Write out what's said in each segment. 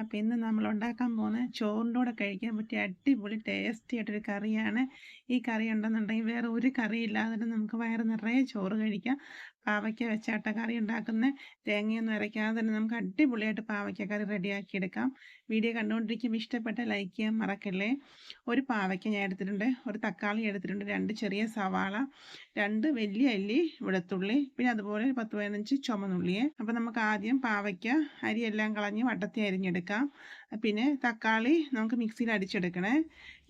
അപ്പോൾ ഇന്ന് നമ്മൾ ഉണ്ടാക്കാൻ പോകുന്ന ചോറിന്റെ കൂടെ കഴിക്കാൻ പറ്റിയ അടിപൊളി ടേസ്റ്റി ആയിട്ടൊരു കറിയാണ്. ഈ കറി ഉണ്ടെന്നുണ്ടെങ്കിൽ വേറെ ഒരു കറി ഇല്ലാതെ നമുക്ക് വയറ് നിറയെ ചോറ് കഴിക്കാം. പാവയ്ക്ക വെച്ചാട്ട കറി ഉണ്ടാക്കുന്ന തേങ്ങയൊന്നും അരയ്ക്കാതെ തന്നെ നമുക്ക് അടിപൊളിയായിട്ട് പാവയ്ക്ക കറി റെഡിയാക്കി എടുക്കാം. വീഡിയോ കണ്ടുകൊണ്ടിരിക്കുമ്പോൾ ഇഷ്ടപ്പെട്ട ലൈക്ക് ചെയ്യാൻ മറക്കല്ലേ. ഒരു പാവയ്ക്ക ഞാൻ എടുത്തിട്ടുണ്ട് ഒരു തക്കാളി എടുത്തിട്ടുണ്ട് രണ്ട് ചെറിയ സവാള രണ്ട് വലിയ അല്ലി വെളുത്തുള്ളി പിന്നെ അതുപോലെ പത്ത് പതിനഞ്ച് ചുമന്നുള്ളിയെ. അപ്പോൾ നമുക്ക് ആദ്യം പാവയ്ക്ക അരിയെല്ലാം കളഞ്ഞ് വട്ടത്തി അരിഞ്ഞെടുക്കാം. പിന്നെ തക്കാളി നമുക്ക് മിക്സിയിൽ അടിച്ചെടുക്കണേ.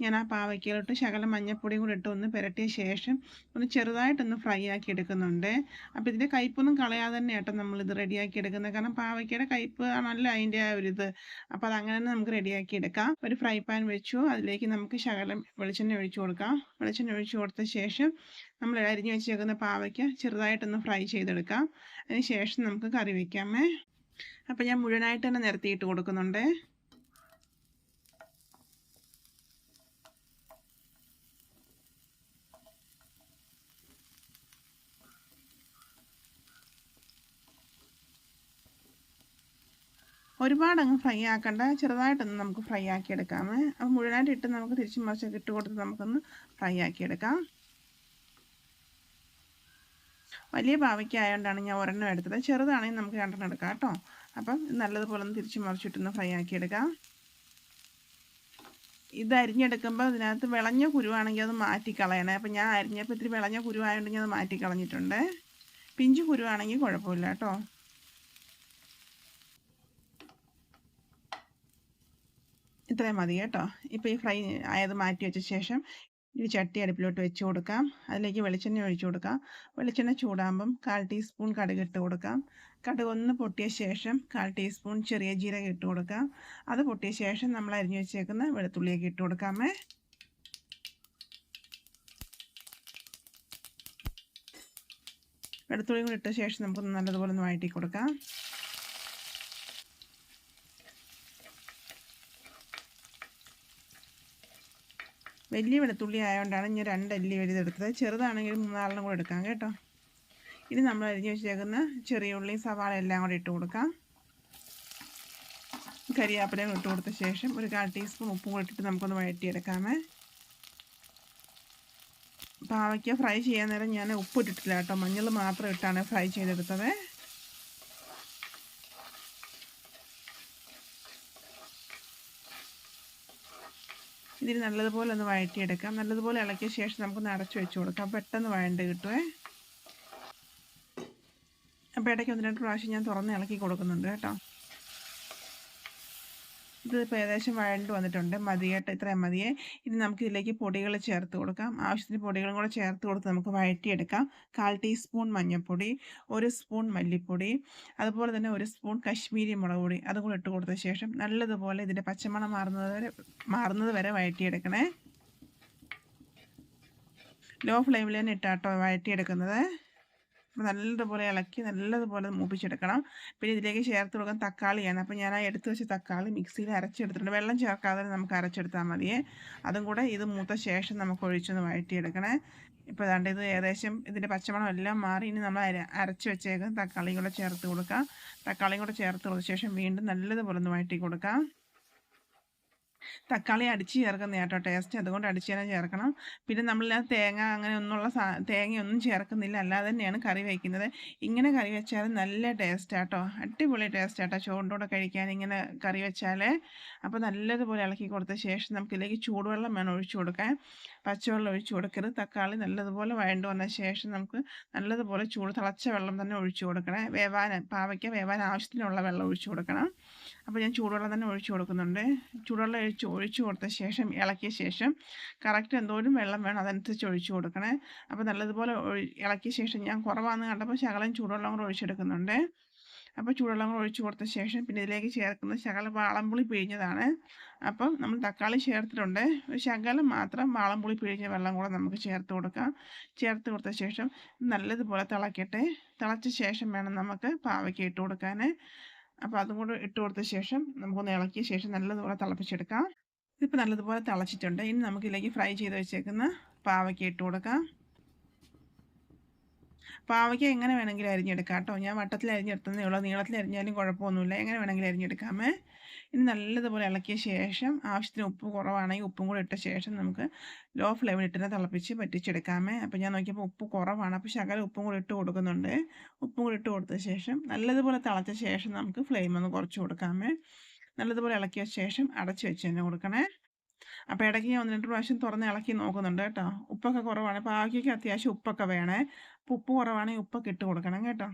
ഞാൻ ആ പാവയ്ക്കയിലോട്ട് ശകലം മഞ്ഞപ്പൊടിയും കൂടി ഇട്ട് ഒന്ന് പുരട്ടിയ ശേഷം ഒന്ന് ചെറുതായിട്ടൊന്ന് ഫ്രൈ ആക്കി എടുക്കുന്നുണ്ട്. അപ്പോൾ ഇതിന്റെ കയ്പൊന്നും കളയാതെ തന്നെ നമ്മൾ നമ്മളിത് റെഡിയാക്കി എടുക്കുന്നത്. കാരണം പാവയ്ക്കയുടെ കയ്പ് ആണല്ല അതിന്റെ ആ ഒരു ഇത്. അപ്പോൾ അതങ്ങനെ തന്നെ നമുക്ക് റെഡിയാക്കി എടുക്കാം. ഒരു ഫ്രൈ പാൻ വെച്ചു. അതിലേക്ക് നമുക്ക് ശകലം വെളിച്ചെണ്ണ ഒഴിച്ചു കൊടുക്കാം. വെളിച്ചെണ്ണ ഒഴിച്ചു കൊടുത്ത ശേഷം നമ്മൾ അരിഞ്ഞു വെച്ചേക്കുന്ന പാവയ്ക്ക ചെറുതായിട്ടൊന്ന് ഫ്രൈ ചെയ്തെടുക്കാം. അതിന് ശേഷം നമുക്ക് കറി വയ്ക്കാമേ അപ്പോൾ ഞാൻ മുഴുവനായിട്ട് തന്നെ നിരത്തിയിട്ട് കൊടുക്കുന്നുണ്ട്. ഒരുപാട് അങ്ങ് ഫ്രൈ ആക്കണ്ട. ചെറുതായിട്ടൊന്ന് നമുക്ക് ഫ്രൈ ആക്കി എടുക്കാം അപ്പോൾ മുഴുവനായിട്ട് ഇട്ട് നമുക്ക് തിരിച്ചും മറിച്ചൊക്കെ ഇട്ട് കൊടുത്ത് നമുക്കൊന്ന് ഫ്രൈ ആക്കി എടുക്കാം വലിയ പാവയ്ക്ക ആയതുകൊണ്ടാണ് ഞാൻ ഒരെണ്ണം എടുത്തത്. ചെറുതാണെങ്കിൽ നമുക്ക് രണ്ടെണ്ണം എടുക്കാം കേട്ടോ. അപ്പം നല്ലതുപോലെ ഒന്ന് തിരിച്ച് മറിച്ചിട്ടൊന്ന് ഫ്രൈ ആക്കി എടുക്കാം ഇത് അരിഞ്ഞെടുക്കുമ്പോൾ ഇതിനകത്ത് വിളഞ്ഞ കുരുവാണെങ്കിൽ അത് മാറ്റി കളയണേ അപ്പം ഞാൻ അരിഞ്ഞപ്പോൾ ഇത്തിരി വിളഞ്ഞ കുരുവായതുകൊണ്ട് ഞാൻ അത് മാറ്റി കളഞ്ഞിട്ടുണ്ട് പിഞ്ച് കുരുവാണെങ്കിൽ കുഴപ്പമില്ല കേട്ടോ. ഇത്രയും മതി കേട്ടോ. ഇപ്പോൾ ഈ ഫ്രൈ ആയത് മാറ്റി വെച്ച ശേഷം ഈ ചട്ടി അടുപ്പിലോട്ട് വെച്ച് കൊടുക്കാം. അതിലേക്ക് വെളിച്ചെണ്ണ ഒഴിച്ചു കൊടുക്കാം. വെളിച്ചെണ്ണ ചൂടാകുമ്പം കാൽ ടീസ്പൂൺ കടുക് ഇട്ട് കൊടുക്കാം. കടുക് ഒന്ന് പൊട്ടിയ ശേഷം കാൽ ടീസ്പൂൺ ചെറിയ ജീരകം ഇട്ട് കൊടുക്കാം. അത് പൊട്ടിയ ശേഷം നമ്മൾ അരിഞ്ഞു വെച്ചേക്കുന്ന വെളുത്തുള്ളിയൊക്കെ ഇട്ട് കൊടുക്കാമേ. വെളുത്തുള്ളിയും കൂടി ഇട്ട ശേഷം നമുക്ക് നല്ലതുപോലെ ഒന്ന് വഴറ്റി കൊടുക്കാം. വലിയ വെളുത്തുള്ളി ആയതുകൊണ്ടാണ് ഞാൻ രണ്ട് അല്ലി എഴുതെടുത്തത് ചെറുതാണെങ്കിൽ മൂന്നാളിനും കൂടെ എടുക്കാം കേട്ടോ. ഇനി നമ്മൾ അരിഞ്ഞ് വെച്ചേക്കുന്ന ചെറിയ ഉള്ളി സവാള എല്ലാം കൂടെ ഇട്ട് കൊടുക്കാം. കരിയാപ്പിലയും ഇട്ട് കൊടുത്ത ശേഷം ഒരു കാൽ ടീസ്പൂൺ ഉപ്പും കൂടെ ഇട്ടിട്ട് നമുക്കൊന്ന് വഴറ്റിയെടുക്കാമേ. പാവയ്ക്ക ഫ്രൈ ചെയ്യാൻ നേരം ഞാൻ ഉപ്പ് ഇട്ടിട്ടില്ല കേട്ടോ. മഞ്ഞൾ മാത്രം ഇട്ടാണ് ഫ്രൈ ചെയ്തെടുത്തത്. ഇതിന് നല്ലതുപോലെ ഒന്ന് വഴറ്റിയെടുക്കാം. നല്ലതുപോലെ ഇളക്കിയ ശേഷം നമുക്ക് അടച്ചു വെച്ച് കൊടുക്കാം. പെട്ടെന്ന് വഴണ്ട് കിട്ടുമേ അപ്പോൾ ഇടയ്ക്ക് ഒന്ന് രണ്ട് പ്രാവശ്യം ഞാൻ തുറന്ന് ഇളക്കി കൊടുക്കുന്നുണ്ട് കേട്ടോ. ഇത് ഏകദേശം വഴണ്ട് വന്നിട്ടുണ്ട്. മതിയായിട്ട് ഇത്രയും മതിയെ. ഇനി നമുക്ക് ഇതിലേക്ക് പൊടികൾ ചേർത്ത് കൊടുക്കാം. ആവശ്യത്തിന് പൊടികളും കൂടെ ചേർത്ത് കൊടുത്ത് നമുക്ക് വഴറ്റിയെടുക്കാം. കാൽ ടീസ്പൂൺ മഞ്ഞൾപ്പൊടി ഒരു സ്പൂൺ മല്ലിപ്പൊടി അതുപോലെ തന്നെ ഒരു സ്പൂൺ കശ്മീരി മുളക് പൊടി അതും കൂടെ ഇട്ട് കൊടുത്ത ശേഷം നല്ലതുപോലെ ഇതിന്റെ പച്ചമണം മാറുന്നത് വരെ മാറുന്നത് വരെ വഴറ്റിയെടുക്കണേ. ലോ ഫ്ലെയിമിൽ തന്നെ ഇട്ടാട്ടോ വഴറ്റിയെടുക്കുന്നത്. അപ്പോൾ നല്ലതുപോലെ ഇളക്കി നല്ലതുപോലെ മൂപ്പിച്ചെടുക്കണം. പിന്നെ ഇതിലേക്ക് ചേർത്ത് കൊടുക്കാൻ തക്കാളിയാണ്. അപ്പോൾ ഞാൻ ആ എടുത്ത് വെച്ച തക്കാളി മിക്സിയിൽ അരച്ചെടുത്തിട്ടുണ്ട്. വെള്ളം ചേർക്കാതെ നമുക്ക് അരച്ചെടുത്താൽ മതിയേ. അതും കൂടെ ഇത് മൂത്ത ശേഷം നമുക്ക് ഒഴിച്ചൊന്ന് വഴറ്റിയെടുക്കണേ. ഇപ്പോൾ അതാണ്ട് ഇത് ഏകദേശം ഇതിന്റെ പച്ചമണം എല്ലാം മാറി. ഇനി നമ്മൾ അര അരച്ച് വെച്ചേക്കും തക്കാളിയും കൂടെ ചേർത്ത് കൊടുക്കാം. തക്കാളിയും കൂടെ ചേർത്ത് കൊടുത്ത ശേഷം വീണ്ടും നല്ലതുപോലെ ഒന്ന് വഴറ്റി കൊടുക്കാം. തക്കാളി അടിച്ച് ചേർക്കുന്ന കേട്ടോ. ടേസ്റ്റ് അതുകൊണ്ട് അടിച്ച് തന്നെ ചേർക്കണം. പിന്നെ നമ്മൾ തേങ്ങ അങ്ങനെ ഒന്നുള്ള തേങ്ങയൊന്നും ചേർക്കുന്നില്ല. അല്ലാതെ തന്നെയാണ് കറി വയ്ക്കുന്നത് ഇങ്ങനെ കറി വെച്ചാൽ നല്ല ടേസ്റ്റ് ആട്ടോ. അടിപൊളി ടേസ്റ്റ് ആട്ടോ. ചോറിന്റെ കഴിക്കാൻ ഇങ്ങനെ കറി വെച്ചാൽ അപ്പോൾ നല്ലതുപോലെ ഇളക്കി കൊടുത്ത ശേഷം നമുക്കിതിലേക്ക് ചൂടുവെള്ളം വേണം ഒഴിച്ചു കൊടുക്കാൻ. പച്ചവെള്ളം ഒഴിച്ചു കൊടുക്കരുത്. തക്കാളി നല്ലതുപോലെ വഴണ്ടു വന്ന ശേഷം നമുക്ക് നല്ലതുപോലെ ചൂട് തിളച്ച വെള്ളം തന്നെ ഒഴിച്ചു കൊടുക്കണേ. വേവാൻ പാവയ്ക്ക വേവാൻ ആവശ്യത്തിനുള്ള വെള്ളം ഒഴിച്ചു കൊടുക്കണം. അപ്പോൾ ഞാൻ ചൂടുവെള്ളം തന്നെ ഒഴിച്ചു കൊടുക്കുന്നുണ്ട്. ചൂടുവെള്ളം ഒഴിച്ച് ഒഴിച്ചു കൊടുത്ത ശേഷം ഇളക്കിയ ശേഷം കറക്റ്റ് എന്തോരം വെള്ളം വേണം അതനുസരിച്ച് ഒഴിച്ചു കൊടുക്കണേ. അപ്പോൾ നല്ലതുപോലെ ഇളക്കിയ ശേഷം ഞാൻ കുറവാണെന്ന് കണ്ടപ്പോൾ ശകലം ചൂടുവെള്ളം കൂടെ ഒഴിച്ചെടുക്കുന്നുണ്ട് അപ്പോൾ ചൂടുവെള്ളം കൂടെ ഒഴിച്ചു കൊടുത്ത ശേഷം പിന്നെ ഇതിലേക്ക് ചേർക്കുന്ന ശകലം വാളംപുളി പിഴിഞ്ഞതാണ്. അപ്പം നമ്മൾ തക്കാളി ചേർത്തിട്ടുണ്ട്. ഒരു ശകലം മാത്രം വാളംപുളി പിഴിഞ്ഞ വെള്ളം കൂടെ നമുക്ക് ചേർത്ത് കൊടുക്കാം. ചേർത്ത് കൊടുത്ത ശേഷം നല്ലതുപോലെ തിളക്കട്ടെ. തിളച്ച ശേഷം വേണം നമുക്ക് പാവയ്ക്ക് ഇട്ട് കൊടുക്കാൻ അപ്പോൾ അതും ഇട്ട് കൊടുത്ത ശേഷം നമുക്കൊന്ന് ഇളക്കിയ ശേഷം നല്ലതുപോലെ തിളപ്പിച്ചെടുക്കാം. ഇതിപ്പോൾ നല്ലതുപോലെ തിളച്ചിട്ടുണ്ട്. ഇനി നമുക്കിതിലേക്ക് ഫ്രൈ ചെയ്ത് വെച്ചേക്കുന്ന പാവയ്ക്ക് ഇട്ട് കൊടുക്കാം. പാവയ്ക്ക എങ്ങനെ വേണമെങ്കിലും അരിഞ്ഞെടുക്കാം കേട്ടോ. ഞാൻ വട്ടത്തിൽ അരിഞ്ഞെടുത്തതേ ഉള്ളൂ. നീളത്തിൽ അരിഞ്ഞാലും കുഴപ്പമൊന്നുമില്ല. എങ്ങനെ വേണമെങ്കിലും അരിഞ്ഞെടുക്കാമേ. ഇനി നല്ലതുപോലെ ഇളക്കിയ ശേഷം ആവശ്യത്തിന് ഉപ്പ് കുറവാണെങ്കിൽ ഉപ്പും കൂടെ ഇട്ട ശേഷം നമുക്ക് ലോ ഫ്ലെയിമിൽ ഇട്ടിട്ട് തിളപ്പിച്ച് പറ്റിച്ചെടുക്കാമേ അപ്പോൾ ഞാൻ നോക്കിയപ്പോൾ ഉപ്പ് കുറവാണ്. അപ്പോൾ ശകലം ഉപ്പും കൂടെ ഇട്ട് കൊടുക്കുന്നുണ്ട്. ഉപ്പും കൂടെ ഇട്ട് കൊടുത്ത ശേഷം നല്ലതുപോലെ തിളച്ച ശേഷം നമുക്ക് ഫ്ലെയിം ഒന്ന് കുറച്ച് കൊടുക്കാമേ. നല്ലതുപോലെ ഇളക്കിയ ശേഷം അടച്ച് വെച്ച് തന്നെ കൊടുക്കണേ. അപ്പോൾ ഇടയ്ക്ക് ഞാൻ ഒന്ന് രണ്ട് പ്രാവശ്യം തുറന്ന് ഇളക്കി നോക്കുന്നുണ്ട് കേട്ടോ. ഉപ്പൊക്കെ കുറവാണ്. അപ്പോൾ ആക്കിയൊക്കെ അത്യാവശ്യം ഉപ്പൊക്കെ വേണേ. അപ്പോൾ ഉപ്പ് കുറവാണെങ്കിൽ ഉപ്പൊക്കെ ഇട്ട് കൊടുക്കണം കേട്ടോ.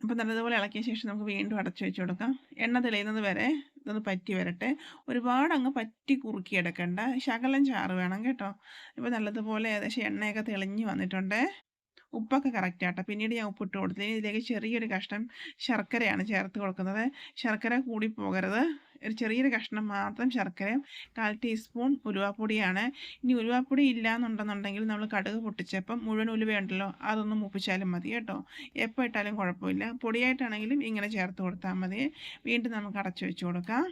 അപ്പോൾ നല്ലതുപോലെ ഇളക്കിയ ശേഷം നമുക്ക് വീണ്ടും അടച്ചു വെച്ച് കൊടുക്കാം. എണ്ണ തെളിയുന്നത് വരെ ഇതൊന്ന് പറ്റി വരട്ടെ. ഒരുപാട് അങ്ങ് പറ്റി കുറുക്കി എടുക്കണ്ട. ശകലം ചാറ് വേണം കേട്ടോ. ഇപ്പോൾ നല്ലതുപോലെ ഏകദേശം എണ്ണയൊക്കെ തെളിഞ്ഞ് വന്നിട്ടുണ്ട്. ഉപ്പൊക്കെ കറക്റ്റ് ആട്ടോ. പിന്നീട് ഞാൻ ഉപ്പിട്ട് കൊടുത്തു. ഇതിലേക്ക് ചെറിയൊരു കഷ്ണം ശർക്കരയാണ് ചേർത്ത് കൊടുക്കുന്നത്. ശർക്കര കൂടി പോകരുത്. ഒരു ചെറിയൊരു കഷ്ണം മാത്രം ശർക്കരയും കാൽ ടീസ്പൂൺ ഉലുവാപ്പൊടിയാണ്. ഇനി ഉലുവാപ്പൊടി ഇല്ല എന്നുണ്ടെന്നുണ്ടെങ്കിൽ നമ്മൾ കടുക് പൊട്ടിച്ചപ്പം മുഴുവൻ ഉലുവയുണ്ടല്ലോ അതൊന്നും മുപ്പിച്ചാലും മതി കേട്ടോ. എപ്പോൾ ഇട്ടാലും കുഴപ്പമില്ല. പൊടിയായിട്ടാണെങ്കിലും ഇങ്ങനെ ചേർത്ത് കൊടുത്താൽ മതി. വീണ്ടും നമുക്ക് അടച്ചു വെച്ച് കൊടുക്കാം.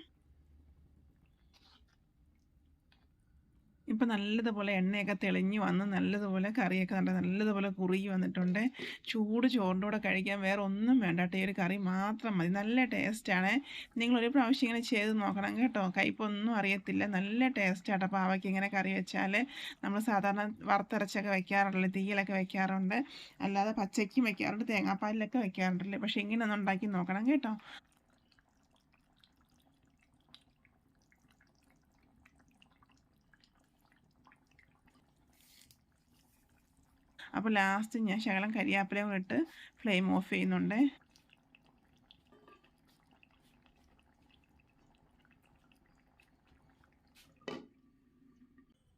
ഇപ്പം നല്ലതുപോലെ എണ്ണയൊക്കെ തെളിഞ്ഞു വന്ന് നല്ലതുപോലെ കറിയൊക്കെ നല്ല നല്ലതുപോലെ കുറുകി വന്നിട്ടുണ്ട്. ചൂട് ചോറിന്റെ കൂടെ കഴിക്കാൻ വേറെ ഒന്നും വേണ്ട ഈ ഒരു കറി മാത്രം മതി. നല്ല ടേസ്റ്റാണ്. നിങ്ങളൊരു പ്രാവശ്യം ഇങ്ങനെ ചെയ്ത് നോക്കണം കേട്ടോ. കയ്പൊന്നും അറിയത്തില്ല. നല്ല അപ്പോൾ അവയ്ക്ക് ഇങ്ങനെ കറി വെച്ചാൽ. നമ്മൾ സാധാരണ വറുത്തരച്ചൊക്കെ വെക്കാറുണ്ടല്ലോ തീയിലൊക്കെ വെക്കാറുണ്ട്. അല്ലാതെ പച്ചയ്ക്കും വെക്കാറുണ്ട് തേങ്ങാപ്പാലിലൊക്കെ വെക്കാറുണ്ടല്ലേ. പക്ഷേ ഇങ്ങനെ ഒന്ന് ഉണ്ടാക്കി നോക്കണം കേട്ടോ. അപ്പോൾ ലാസ്റ്റ് ഞാൻ ശകലം കരിയാപ്പിലയും ഇട്ട് ഫ്ലെയിം ഓഫ് ചെയ്യുന്നുണ്ട്.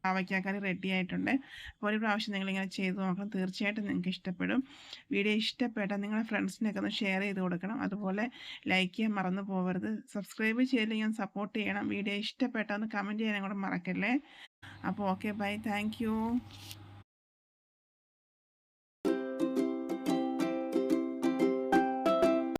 പാവയ്ക്കാക്കറി റെഡി ആയിട്ടുണ്ട്. അപ്പോൾ ഒരു പ്രാവശ്യം നിങ്ങളിങ്ങനെ ചെയ്ത് നോക്കണം. തീർച്ചയായിട്ടും നിങ്ങൾക്ക് ഇഷ്ടപ്പെടും. വീഡിയോ ഇഷ്ടപ്പെട്ടാൽ നിങ്ങളുടെ ഫ്രണ്ട്സിനൊക്കെ ഒന്ന് ഷെയർ ചെയ്ത് കൊടുക്കണം. അതുപോലെ ലൈക്ക് ചെയ്യാൻ മറന്നു പോകരുത് സബ്സ്ക്രൈബ് ചെയ്തില്ലെങ്കിൽ സപ്പോർട്ട് ചെയ്യണം. വീഡിയോ ഇഷ്ടപ്പെട്ടാൽ ഒന്ന് കമന്റ് ചെയ്യാനും കൂടെ മറക്കല്ലേ? അപ്പോൾ ഓക്കെ ബൈ താങ്ക്